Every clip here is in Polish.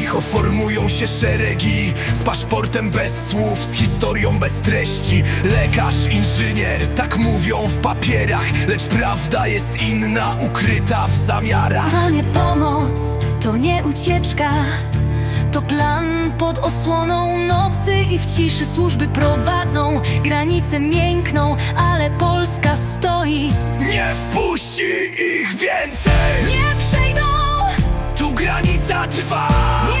Cicho, formują się szeregi. Z paszportem bez słów, z historią bez treści. Lekarz, inżynier, tak mówią w papierach. Lecz prawda jest inna, ukryta w zamiarach. To nie pomoc, to nie ucieczka. To plan pod osłoną nocy i w ciszy służby prowadzą. Granice miękną, ale Polska stoi. Nie wpuści ich więcej! Nie przejdą, Tu granica trwa! Nie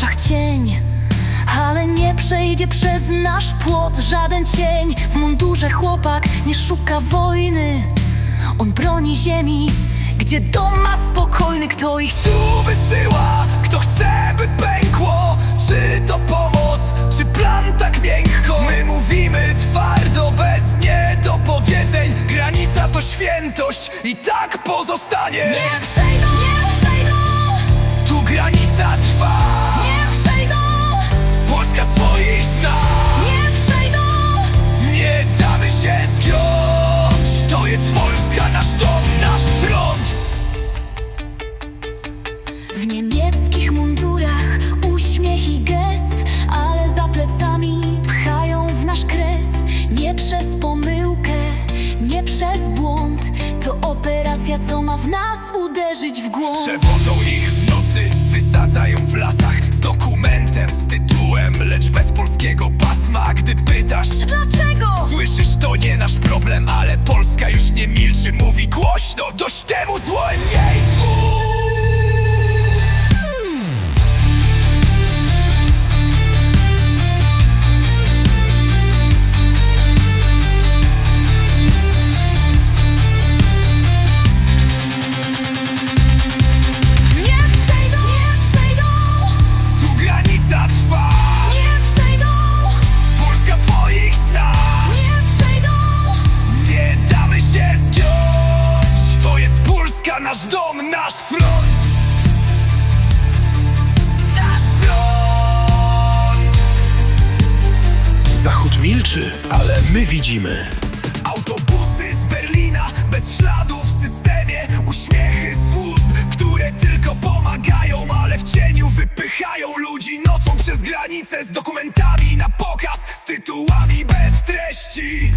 oczach cień Ale nie przejdzie przez nasz płot żaden cień. W mundurze chłopak nie szuka wojny On broni ziemi, gdzie dom ma spokojny Kto ich Tu wysyła, kto chce by pękło. Czy to pomoc, czy plan tak miękko? My mówimy twardo, bez niedopowiedzeń. Granica to świętość i tak pozostanie co ma w nas uderzyć w głąb. Przewożą ich w nocy, wysadzają w lasach Z dokumentem, z tytułem, lecz bez polskiego pasma Gdy pytasz, Dlaczego? słyszysz to nie nasz problem Ale Polska już nie milczy, mówi głośno Dość temu złym nasz dom, nasz front. Nasz front. Zachód milczy, ale my widzimy. Autobusy z Berlina, bez śladów w systemie. Uśmiechy służb, które tylko pomagają Ale w cieniu wypychają ludzi nocą przez granicę Z dokumentami na pokaz, z tytułami bez treści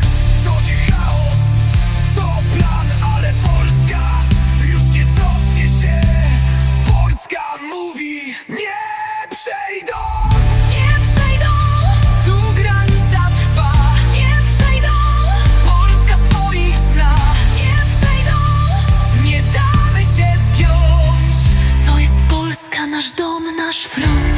наш дом, наш фронт.